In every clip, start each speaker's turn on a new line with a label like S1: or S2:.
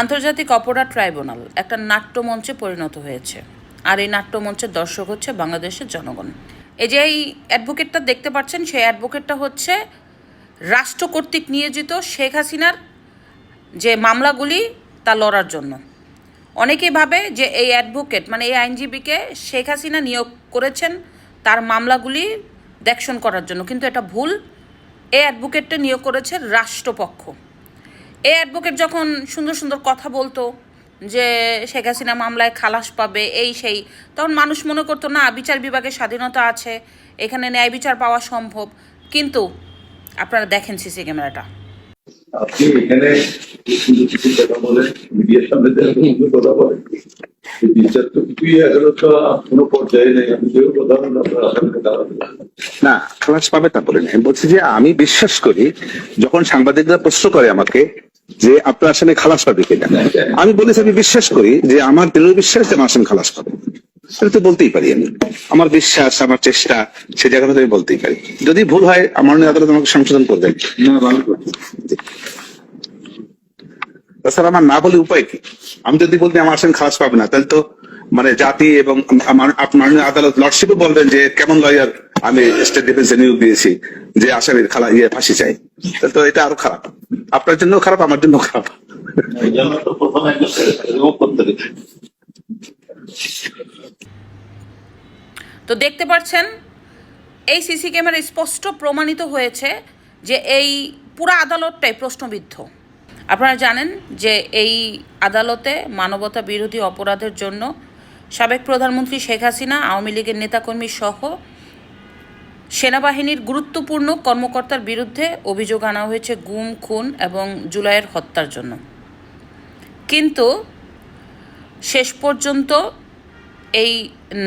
S1: আন্তর্জাতিক অপরাধ ট্রাইব্যুনাল একটা নাট্যমঞ্চে পরিণত হয়েছে। আর এই নাট্যমঞ্চের দর্শক হচ্ছে বাংলাদেশের জনগণ। এই যে এই অ্যাডভোকেটটা দেখতে পাচ্ছেন, সেই অ্যাডভোকেটটা হচ্ছে রাষ্ট্র কর্তৃক নিয়োজিত শেখ হাসিনার যে মামলাগুলি তা লড়ার জন্য। অনেকেই ভাবে যে এই অ্যাডভোকেট মানে এই আইনজীবীকে শেখ হাসিনা নিয়োগ করেছেন তার মামলাগুলি দেখশন করার জন্য। কিন্তু এটা ভুল। এই অ্যাডভোকেটটা নিয়োগ করেছে রাষ্ট্রপক্ষ। এই অ্যাডভোকেট যখন সুন্দর সুন্দর কথা বলতো যে শেখ হাসিনা মামলায় খালাস পাবে, এই সেই, তখন মানুষ মনে করতো, না, বিচার বিভাগের স্বাধীনতা আছে, এখানে ন্যায় বিচার পাওয়া সম্ভব। কিন্তু আপনারা দেখেন সিসি ক্যামেরাটা।
S2: আপনি এখানে বিচার তো কিছুই এখনও তো কোনো পর্যায়ে নেই। দাঁড়াতে
S3: না খালাস পাবে তা বলে আমি বলছি যে আমি বিশ্বাস করি যখন সাংবাদিকরা প্রশ্ন করে আমাকে যে আপনার আসামে খালাস পাবে কিনা আমি বলেছি আমি বিশ্বাস করি যে আমার দৃঢ় বিশ্বাস যে আমার আসামে খালাস পাবে। সেটা তো বলতেই পারি আমি। আমার বিশ্বাস আমার চেষ্টা সে জায়গাটা আমি বলতেই পারি। যদি ভুল হয় আমার আদালত আমাকে সংশোধন করবেন
S2: না ভালো
S3: তাছাড়া আমার না বলে উপায় কি? আমি যদি বলতে আমার আসামি খালাস পাবে না তাহলে তো মানে জাতি এবং আমার আপনার আদালত লর্ডশিপও বলবেন যে কেমন লয়ার আমি স্টেট ডিফেন্সে নিয়োগ দিয়েছি যে আসামির খালা ইয়ে ফাঁসি চাই। তো এটা আরও খারাপ। আপনার জন্য খারাপ, আমার জন্য খারাপ।
S2: তো
S1: দেখতে পাচ্ছেন, এই সিসি ক্যামেরা স্পষ্ট প্রমাণিত হয়েছে যে এই পুরো আদালতটাই প্রশ্নবিদ্ধ। আপনারা জানেন যে এই আদালতে মানবতা বিরোধী অপরাধের জন্য সাবেক প্রধানমন্ত্রী শেখ হাসিনা, আওয়ামী লীগের নেতাকর্মী সহ সেনাবাহিনীর গুরুত্বপূর্ণ কর্মকর্তার বিরুদ্ধে অভিযোগ আনা হয়েছে গুম, খুন এবং জুলাইয়ের হত্যার জন্য। কিন্তু শেষ পর্যন্ত এই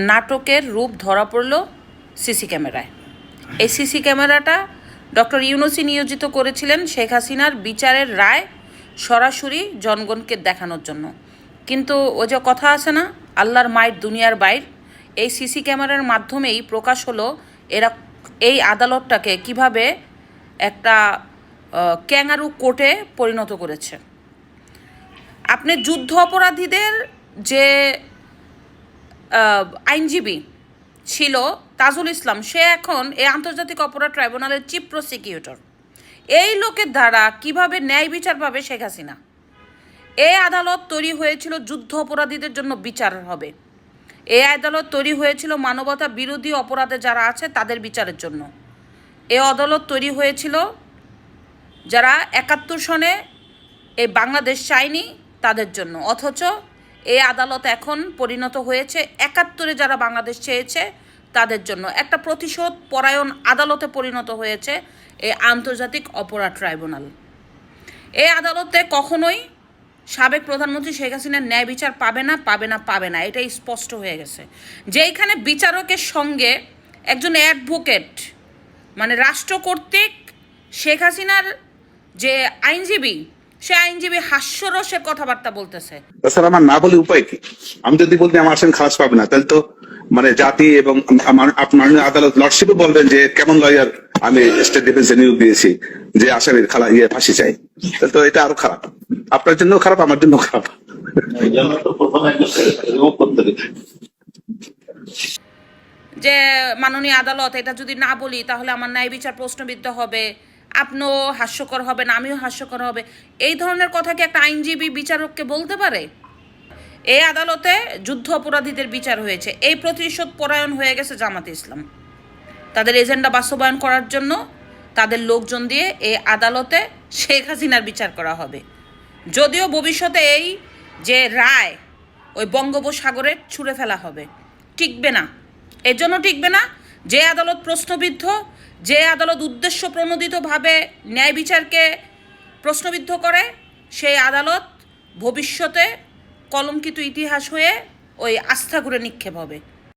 S1: নাটকের রূপ ধরা পড়ল সিসি ক্যামেরায়। এই সিসি ক্যামেরাটা ডক্টর ইউনুসি নিয়োজিত করেছিলেন শেখ হাসিনার বিচারের রায় সরাসরি জনগণকে দেখানোর জন্য। কিন্তু ও যে কথা আছে না, আল্লাহর মায়ের দুনিয়ার বাইর, এই সিসি ক্যামেরার মাধ্যমেই প্রকাশ হলো এরা এই আদালতটাকে কীভাবে একটা আহ, ক্যাঙ্গারু কোর্টে পরিণত করেছে। আপনি যুদ্ধ অপরাধীদের যে আইনজীবী ছিল তাজুল ইসলাম সে এখন এই আন্তর্জাতিক অপরাধ ট্রাইব্যুনালের চিফ প্রসিকিউটর। এই লোকের দ্বারা কীভাবে ন্যায় বিচার পাবে শেখ হাসিনা? এই আদালত তৈরি হয়েছিল যুদ্ধ অপরাধীদের জন্য বিচার হবে। এই আদালত তৈরি হয়েছিল মানবতা বিরোধী অপরাধে যারা আছে তাদের বিচারের জন্য। এ আদালত তৈরি হয়েছিল যারা একাত্তর সনে এই বাংলাদেশ চায়নি তাদের জন্য। অথচ এই আদালত এখন পরিণত হয়েছে একাত্তরে যারা বাংলাদেশ চেয়েছে তাদের জন্য। একটা প্রতিশোধ পরায়ণ আদালতে পরিণত হয়েছে এই আন্তর্জাতিক অপরাধ ট্রাইব্যুনাল। এই আদালতে কখনোই সাবেক প্রধানমন্ত্রী শেখ হাসিনার ন্যায় বিচার পাবে না পাবে না পাবে না, এটাই স্পষ্ট হয়ে গেছে। যে যেইখানে বিচারকের সঙ্গে একজন অ্যাডভোকেট মানে রাষ্ট্র কর্তৃক শেখ হাসিনার যে আইনজীবী, সে আইনজীবী হাস্যরসের কথাবার্তা বলতেছে।
S3: তাছাড়া আমার না বলে উপায় কি? আমি যদি বলতে আমার আসামি খালাস পাবে না, তাহলে তো মানে জাতি এবং আপনার আদালত লর্ডশিপও বলবেন যে কেমন লয়ার আমি স্টেট ডিফেন্সে নিয়োগ দিয়েছি, যে আসামির খালা ইয়ে ফাঁসি চাই। তো এটা আরও খারাপ। আপনার জন্য খারাপ, আমার জন্য খারাপ।
S1: যে মাননীয় আদালত এটা যদি না বলি, তাহলে আমার ন্যায় বিচার প্রশ্নবিদ্ধ হবে। আপনিও হাস্যকর হবেন, আমিও হাস্যকর হবে। এই ধরনের কথা কি একটা আইনজীবী বিচারককে বলতে পারে? এই আদালতে যুদ্ধ অপরাধীদের বিচার হয়েছে। এই প্রতিশোধ পরায়ণ হয়ে গেছে জামাতে ইসলাম। তাদের এজেন্ডা বাস্তবায়ন করার জন্য তাদের লোকজন দিয়ে এই আদালতে শেখ হাসিনার বিচার করা হবে। যদিও ভবিষ্যতে এই যে রায় ওই বঙ্গোপসাগরে ছুঁড়ে ফেলা হবে, টিকবে না। এর জন্য টিকবে না যে আদালত প্রশ্নবিদ্ধ, যে আদালত উদ্দেশ্য প্রণোদিতভাবে ন্যায় বিচারকে প্রশ্নবিদ্ধ করে, সেই আদালত ভবিষ্যতে কলঙ্কিত ইতিহাস হয়ে ওই আস্থা করে নিক্ষেপ হবে।